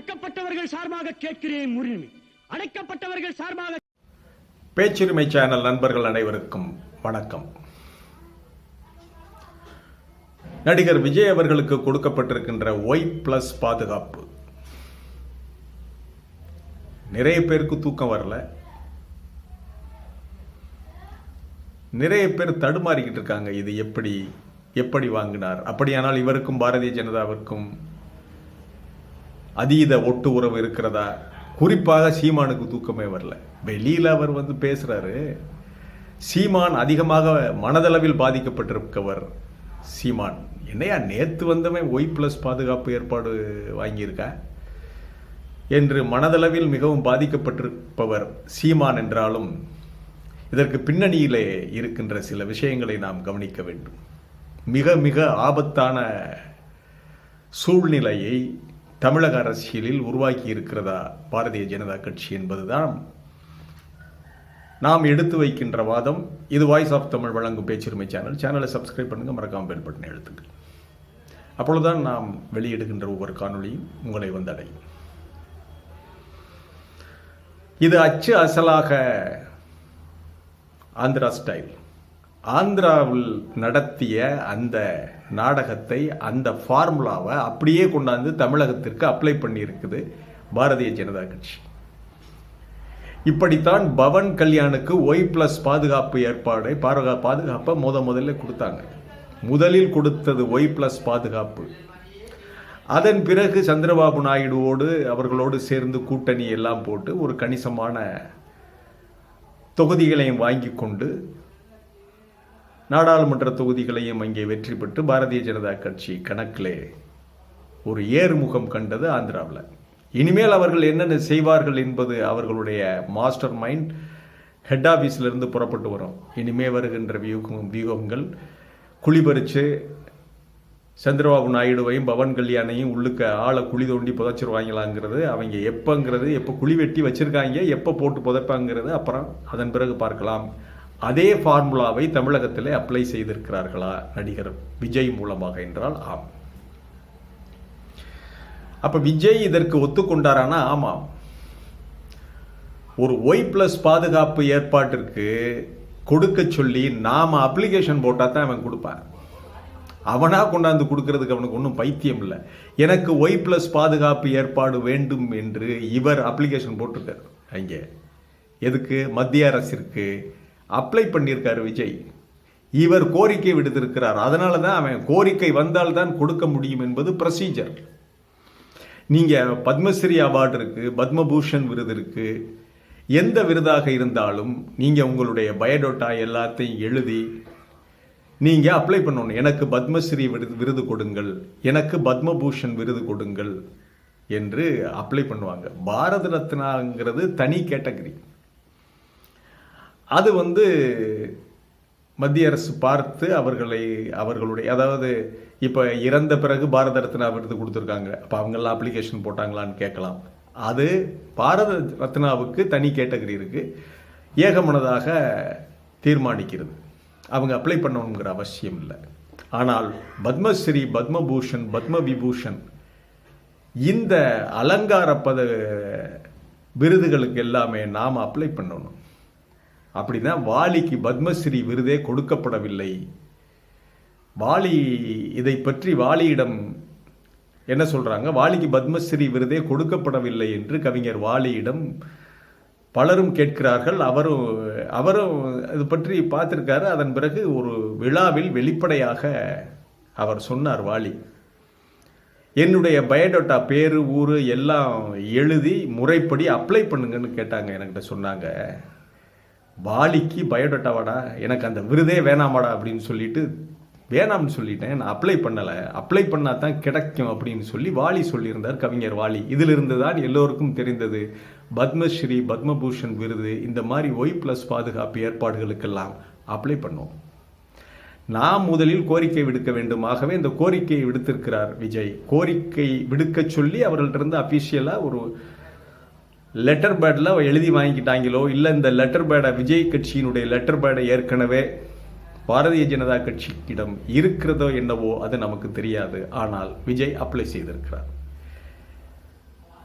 ஒடுக்கப்பட்டவர்கள் சார்பாக கேட்கிறேன் உரிமை அடைக்கப்பட்டவர்கள் சார்பாக பேச்சுரிமை சேனல் நண்பர்கள் அனைவருக்கும் வணக்கம். நடிகர் விஜய் அவர்களுக்கு கொடுக்கப்பட்டிருக்கின்ற ஒய் பிளஸ் பாதுகாப்பு. நிறைய பேருக்கு தூக்கம் வரல. நிறைய பேர் தடுமாறிக்கிட்டு இருக்காங்க. இது எப்படி எப்படி வாங்கினார்? அப்படியானால் இவருக்கும் பாரதிய ஜனதாவிற்கும் அதீத ஒட்டு உறவு இருக்கிறதா? குறிப்பாக சீமானுக்கு தூக்கமே வரல. வெளியில் அவர் வந்து பேசுகிறாரு சீமான் அதிகமாக மனதளவில் பாதிக்கப்பட்டிருக்கவர் சீமான். என்னையா நேற்று வந்தவன் ஒய் ப்ளஸ் பாதுகாப்பு ஏற்பாடு வாங்கியிருக்கா? என்று மனதளவில் மிகவும் பாதிக்கப்பட்டிருப்பவர் சீமான் என்றாலும் இதற்கு பின்னணியிலே இருக்கின்ற சில விஷயங்களை நாம் கவனிக்க வேண்டும். மிக மிக ஆபத்தான சூழ்நிலையை தமிழக அரசியலில் உருவாக்கி இருக்கிறதா பாரதிய ஜனதா கட்சி என்பதுதான் நாம் எடுத்து வைக்கின்ற வாதம். இது வாய்ஸ் ஆஃப் தமிழ் வழங்கும் பேச்சுரிமை சேனல். சேனலை சப்ஸ்கிரைப் பண்ணுங்கள் மறக்காமல் பெல் பட்டனை எழுத்துங்கள் அப்பொழுதுதான் நாம் வெளியிடுகின்ற ஒவ்வொரு காணொளியும் உங்களை வந்தடையும். இது அச்சு அசலாக ஆந்திரா ஸ்டைல் ஆந்திராவில் நடத்திய அந்த நாடகத்தை அந்த ஃபார்முலாவை அப்படியே கொண்டாந்து தமிழகத்திற்கு அப்ளை பண்ணியிருக்குது பாரதிய ஜனதா கட்சி. இப்படித்தான் பவன் கல்யாணுக்கு ஒய் பிளஸ் பாதுகாப்பு ஏற்பாடை பாதுகா பாதுகாப்பை முத முதல்ல கொடுத்தாங்க. முதலில் கொடுத்தது ஒய் பிளஸ் பாதுகாப்பு. அதன் பிறகு சந்திரபாபு நாயுடுவோடு அவர்களோடு சேர்ந்து கூட்டணி எல்லாம் போட்டு ஒரு கணிசமான தொகுதிகளையும் வாங்கி கொண்டு நாடாளுமன்ற தொகுதிகளையும் அங்கே வெற்றி பெற்று பாரதிய ஜனதா கட்சி கணக்கிலே ஒரு ஏறுமுகம் கண்டது ஆந்திராவில். இனிமேல் அவர்கள் என்னென்ன செய்வார்கள் என்பது அவர்களுடைய மாஸ்டர் மைண்ட் ஹெட் ஆஃபீஸிலிருந்து புறப்பட்டு வரும். இனிமே வருகின்ற வியூகம் வியூகங்கள் குழிபறித்து சந்திரபாபு நாயுடுவையும் பவன் கல்யாணையும் உள்ளுக்க ஆளை குழி தோண்டி புதைச்சிருவாங்களாங்கிறது அவங்க எப்போங்கிறது எப்போ குழி வெட்டி வச்சுருக்காங்க எப்போ போட்டு புதைப்பாங்கிறது அப்புறம் அதன் பிறகு பார்க்கலாம். அதே ஃபார்முலாவை தமிழகத்தில் அப்ளை செய்திருக்கிறார்களா நடிகர் விஜய் மூலமாக என்றால் ஆம். அப்போ விஜய் இதற்கு ஒத்துக்கொண்டாரானா? ஆமாம். ஒரு ஒய் ப்ளஸ் பாதுகாப்பு ஏற்பாட்டிற்கு கொடுக்க சொல்லி நாம் அப்ளிகேஷன் போட்டால் தான் அவன் கொடுப்பான். அவனாக கொண்டாந்து கொடுக்கறதுக்கு அவனுக்கு ஒன்றும் பைத்தியம் இல்லை. எனக்கு ஒய் ப்ளஸ் பாதுகாப்பு ஏற்பாடு வேண்டும் என்று இவர் அப்ளிகேஷன் போட்டிருக்காரு. அங்கே. எதுக்கு? மத்திய அரசிற்கு அப்ளை பண்ணியிருக்காரு விஜய். இவர் கோரிக்கை விடுத்திருக்கிறார். அதனால தான் அவன் கோரிக்கை வந்தால் தான் கொடுக்க முடியும் என்பது ப்ரொசீஜர் நீங்கள் பத்மஸ்ரீ அவார்டு இருக்குது பத்மபூஷன் விருது இருக்குது எந்த விருதாக இருந்தாலும் நீங்கள் உங்களுடைய பயோடோட்டா எல்லாத்தையும் எழுதி நீங்கள் அப்ளை பண்ணணும். எனக்கு பத்மஸ்ரீ விருது விருது கொடுங்கள். எனக்கு பத்மபூஷன் விருது கொடுங்கள் என்று அப்ளை பண்ணுவாங்க. பாரத ரத்னாங்கிறது தனி கேட்டகரி அது வந்து மத்திய அரசு பார்த்து அவர்களை அவர்களுடைய அதாவது இப்போ இறந்த பிறகு பாரத ரத்னா விருது கொடுத்துருக்காங்க. அப்போ அவங்கெல்லாம் அப்ளிகேஷன் போட்டாங்களான்னு கேட்கலாம். அது பாரத ரத்னாவுக்கு தனி கேட்டகரி இருக்கு. ஏகமனதாக தீர்மானிக்கிறது. அவங்க அப்ளை பண்ணணுங்கிற அவசியம் இல்லை. ஆனால் பத்மஸ்ரீ பத்மபூஷன் பத்ம விபூஷன் இந்த அலங்கார பத விருதுகளுக்கு எல்லாமே நாம் அப்ளை பண்ணணும். அப்படின்னா வாலிக்கு பத்மஸ்ரீ விருதே கொடுக்கப்படவில்லை. வாலி இதை பற்றி வாலியிடம் என்ன சொல்கிறாங்க வாலிக்கு பத்மஸ்ரீ விருதே கொடுக்கப்படவில்லை என்று கவிஞர் வாலியிடம் பலரும் கேட்கிறார்கள். அவரும் அவரும் இது பற்றி பார்த்திருக்காரு. அதன் பிறகு ஒரு விழாவில் வெளிப்படையாக அவர் சொன்னார் வாலி. என்னுடைய பயோடேட்டா பேரு ஊரு எல்லாம் எழுதி முறைப்படி அப்ளை பண்ணுங்கன்னு கேட்டாங்க என்கிட்ட சொன்னாங்க. வாலிக்கு பயோடேட்டாவாடா? எனக்கு அந்த விருதே வேணாமாடா அப்படின்னு சொல்லிட்டு வேணாம்னு சொல்லிட்டேன். நான் அப்ளை பண்ணலை. அப்ளை பண்ணால் தான் கிடைக்கும் அப்படின்னு சொல்லி வாலி சொல்லியிருந்தார் கவிஞர் வாலி. இதிலிருந்து தான் எல்லோருக்கும் தெரிந்தது. பத்மஸ்ரீ பத்மபூஷன் விருது இந்த மாதிரி ஒய் ப்ளஸ் பாதுகாப்பு ஏற்பாடுகளுக்கெல்லாம் அப்ளை பண்ணோம். நாம் முதலில் கோரிக்கை விடுக்க வேண்டும். ஆகவே இந்த கோரிக்கையை விடுத்திருக்கிறார் விஜய். கோரிக்கை விடுக்க சொல்லி அவர்கள்ட்ட அஃபீஷியலாக ஒரு லெட்டர் பேடில் எழுதி வாங்கிக்கிட்டாங்களோ இல்லை இந்த லெட்டர் பேடை விஜய் கட்சியினுடைய லெட்டர் பேடை ஏற்கனவே பாரதிய ஜனதா கட்சியிடம் இருக்கிறதோ என்னவோ அது நமக்கு தெரியாது. ஆனால் விஜய் அப்ளை செய்திருக்கிறார்.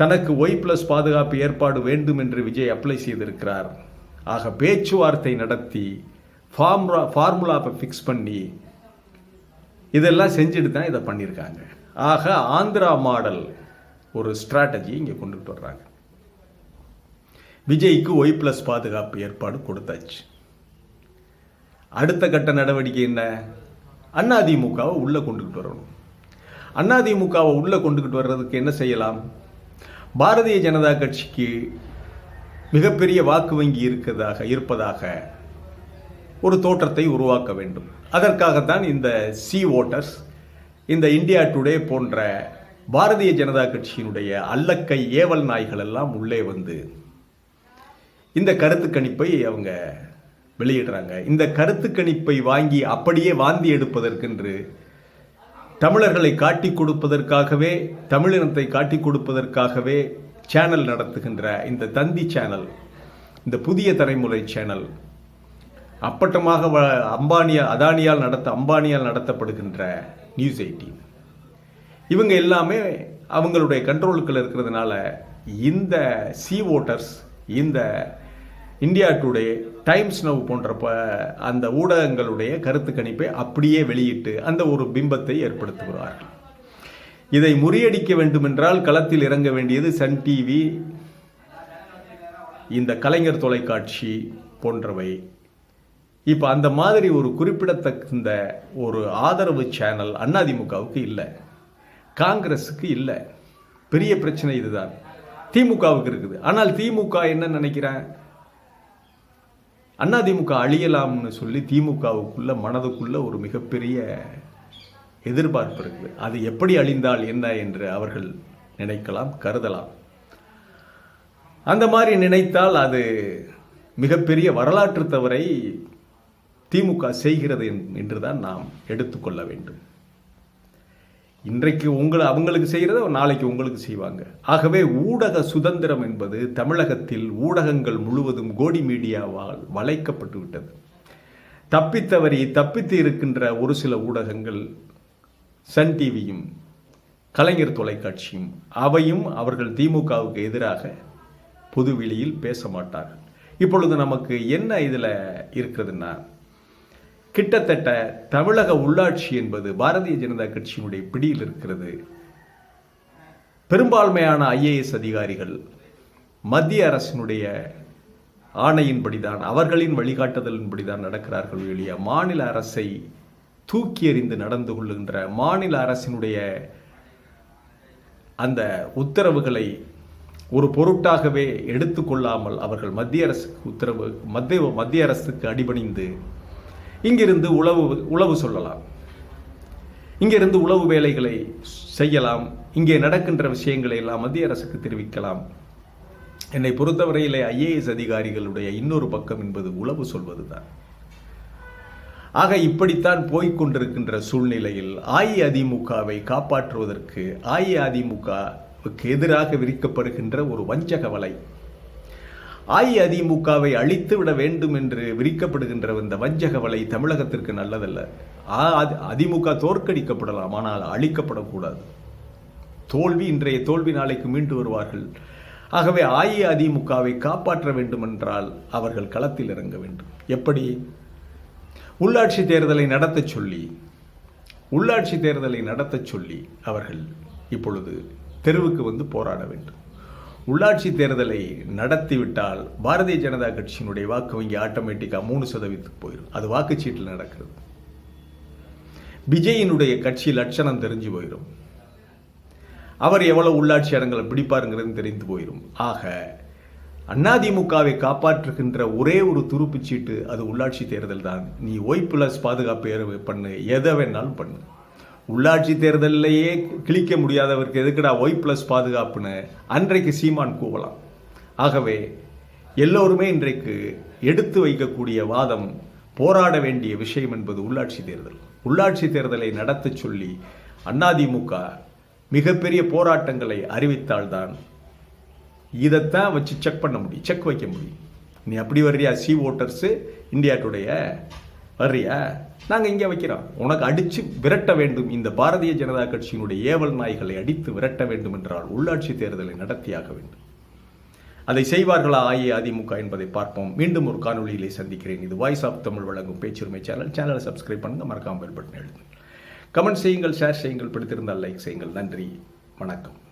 தனக்கு ஒய் பிளஸ் பாதுகாப்பு ஏற்பாடு வேண்டும் என்று விஜய் அப்ளை செய்திருக்கிறார். ஆக பேச்சுவார்த்தை நடத்தி ஃபார்முலா ஃபார்முலாவை ஃபிக்ஸ் பண்ணி இதெல்லாம் செஞ்சுட்டு தான் இதை பண்ணியிருக்காங்க. ஆக ஆந்திரா மாடல் ஒரு ஸ்ட்ராட்டஜி இங்கே கொண்டுட்டு வர்றாங்க. விஜய்க்கு ஒய் பிளஸ் பாதுகாப்பு ஏற்பாடு கொடுத்தாச்சு. அடுத்த கட்ட நடவடிக்கை என்ன? அதிமுகவை உள்ளே கொண்டுகிட்டு வரணும். அதிமுகவை உள்ளே கொண்டுக்கிட்டு வர்றதுக்கு என்ன செய்யலாம்? பாரதிய ஜனதா கட்சிக்கு மிகப்பெரிய வாக்கு வங்கி இருக்கிறதாக இருப்பதாக ஒரு தோற்றத்தை உருவாக்க வேண்டும். அதற்காகத்தான் இந்த சி ஓட்டர்ஸ் இந்த இந்தியா டுடே போன்ற பாரதிய ஜனதா கட்சியினுடைய அல்லக்கை ஏவல் நாய்கள் எல்லாம் உள்ளே வந்து இந்த கருத்து கணிப்பை அவங்க வெளியிடுறாங்க. இந்த கருத்து கணிப்பை வாங்கி அப்படியே வாந்தி எடுப்பதற்கென்று தமிழர்களை காட்டி கொடுப்பதற்காகவே தமிழினத்தை காட்டி கொடுப்பதற்காகவே சேனல் நடத்துகின்ற இந்த தந்தி சேனல் இந்த புதிய தலைமுறை சேனல் அப்பட்டமாக வ- அம்பானியா அதானியால் நடத்த அம்பானியால் நடத்தப்படுகின்ற நியூஸ் எயிட்டீன். இவங்க எல்லாமே அவங்களுடைய கண்ட்ரோலுக்குள்ள இருக்கிறதுனால இந்த சி ஓட்டர்ஸ் இந்த இந்தியா டுடே டைம்ஸ் நவ் போன்ற அந்த ஊடகங்களுடைய கருத்து கணிப்பை அப்படியே வெளியிட்டு அந்த ஒரு பிம்பத்தை ஏற்படுத்துகிறார்கள். இதை முறியடிக்க வேண்டுமென்றால் களத்தில் இறங்க வேண்டியது சன் டிவி இந்த கலைஞர் தொலைக்காட்சி போன்றவை. இப்போ அந்த மாதிரி ஒரு குறிப்பிடத்தகுந்த ஒரு ஆதரவு சேனல் அதிமுகவுக்கு இல்லை. காங்கிரஸுக்கு இல்லை. பெரிய பிரச்சனை இதுதான். திமுகவுக்கு இருக்குது. ஆனால் திமுக என்ன நினைக்கிறேன்? அதிமுக அழியலாம்னு சொல்லி திமுகவுக்குள்ள மனதுக்குள்ள ஒரு மிகப்பெரிய எதிர்பார்ப்பு இருக்குது. அது எப்படி அழிந்தால் என்ன என்று அவர்கள் நினைக்கலாம் கருதலாம். அந்த மாதிரி நினைத்தால் அது மிகப்பெரிய வரலாற்று தவறை திமுக செய்கிறது என்- என்றுதான் நாம் எடுத்துக்கொள்ள வேண்டும். இன்றைக்கு உங்களை அவங்களுக்கு செய்கிறத நாளைக்கு உங்களுக்கு செய்வாங்க. ஆகவே ஊடக சுதந்திரம் என்பது தமிழகத்தில் ஊடகங்கள் முழுவதும் கோடி மீடியாவால் வளைக்கப்பட்டு விட்டது. தப்பித்தவரி தப்பித்து இருக்கின்ற ஒரு சில ஊடகங்கள் சன் டிவியும் கலைஞர் தொலைக்காட்சியும் அவையும் அவர்கள் திமுகவுக்கு எதிராக பொதுவெளியில் பேச மாட்டார்கள். இப்பொழுது நமக்கு என்ன இதில் இருக்கிறதுன்னா கிட்டத்தட்ட தமிழக உள்ளாட்சி என்பது பாரதிய ஜனதா கட்சியினுடைய பிடியில் இருக்கிறது. பெரும்பான்மையான ஐஏஎஸ் அதிகாரிகள் மத்திய அரசினுடைய ஆணையின்படிதான் அவர்களின் வழிகாட்டுதலின்படிதான் நடக்கிறார்கள் எளிய மாநில அரசை தூக்கி எறிந்து நடந்து கொள்ளுகின்ற மாநில அரசினுடைய அந்த உத்தரவுகளை ஒரு பொருட்டாகவே எடுத்துக்கொள்ளாமல் அவர்கள் மத்திய அரசுக்கு உத்தரவு மத்திய மத்திய அரசுக்கு அடிபணிந்து இங்கிருந்து உளவு உளவு சொல்லலாம். இங்கிருந்து உளவு வேலைகளை செய்யலாம். இங்கே நடக்கின்ற விஷயங்களை எல்லாம் மத்திய அரசுக்கு தெரிவிக்கலாம். என்னை பொறுத்தவரையிலே ஐஏஎஸ் அதிகாரிகளுடைய இன்னொரு பக்கம் என்பது உளவு சொல்வதுதான். ஆக இப்படித்தான் போய்கொண்டிருக்கின்ற சூழ்நிலையில் அஇஅதிமுகவை காப்பாற்றுவதற்கு அஇஅதிமுகவுக்கு எதிராக விரிக்கப்படுகின்ற ஒரு வஞ்சக வலை அஇஅதிமுகவை அழித்து விட வேண்டும் என்று விரிக்கப்படுகின்ற இந்த வஞ்சக வலை தமிழகத்திற்கு நல்லதல்ல. அ- அதிமுக தோற்கடிக்கப்படலாம் ஆனால் அழிக்கப்படக்கூடாது. தோல்வி இன்றைய தோல்வி நாளைக்கு மீண்டு வருவார்கள். ஆகவே அஇஅதிமுகவை காப்பாற்ற வேண்டுமென்றால் அவர்கள் களத்தில் இறங்க வேண்டும். எப்படி? உள்ளாட்சி தேர்தலை நடத்தச் சொல்லி உள்ளாட்சி தேர்தலை நடத்தச் சொல்லி அவர்கள் இப்பொழுது தெருவுக்கு வந்து போராட வேண்டும். உள்ளாட்சி தேர்தலை நடத்திவிட்டால் பாரதிய ஜனதா கட்சியினுடைய வாக்கு வங்கி ஆட்டோமேட்டிக்காக மூணு சதவீதத்துக்கு போயிடும் அது வாக்குச்சீட்டில் நடக்கிறது. விஜயினுடைய கட்சி லட்சணம் தெரிஞ்சு போயிடும் அவர் எவ்வளவு உள்ளாட்சி இடங்களை பிடிப்பாருங்கிறது தெரிந்து போயிடும் ஆக அதிமுகவை காப்பாற்றுகின்ற ஒரே ஒரு துருப்பு சீட்டு அது உள்ளாட்சி தேர்தல் தான் நீ ஒய் பிளஸ் பாதுகாப்பு பண்ணு எதை வேணாலும் பண்ணு. உள்ளாட்சி தேர்தலிலேயே கிழிக்க முடியாதவருக்கு எதுக்குடா ஒய் ப்ளஸ் பாதுகாப்புன்னு அன்றைக்கு சீமான் கூவலாம். ஆகவே எல்லோருமே இன்றைக்கு எடுத்து வைக்கக்கூடிய வாதம் போராட வேண்டிய விஷயம் என்பது உள்ளாட்சி தேர்தல். உள்ளாட்சி தேர்தலை நடத்தச் சொல்லி அதிமுக மிகப்பெரிய போராட்டங்களை அறிவித்தால்தான் இதைத்தான் வச்சு செக் பண்ண முடியும் செக் வைக்க முடியும். நீ அப்படி வர்றியா? சி ஓட்டர்ஸு இந்தியா டுடைய வர்றியா? நாங்கள் இங்கே வைக்கிறோம். உனக்கு அடித்து விரட்ட வேண்டும். இந்த பாரதிய ஜனதா கட்சியினுடைய ஏவல் நாய்களை அடித்து விரட்ட வேண்டும் என்றால் உள்ளாட்சி தேர்தலை நடத்தியாக வேண்டும். அதை செய்வார்களா அஇஅதிமுக என்பதை பார்ப்போம். மீண்டும் ஒரு காணொலியிலே சந்திக்கிறேன். இது வாய்ஸ் ஆஃப் தமிழ் வழங்கும் பேச்சுரிமை சேனல். சேனலை சப்ஸ்கிரைப் பண்ணுங்கள் மறக்காமல் பெல் பட்டன் எழுதுங்கள் கமெண்ட் செய்யுங்கள் ஷேர் செய்யுங்கள் பிடித்திருந்தால் லைக் செய்யுங்கள். நன்றி. வணக்கம்.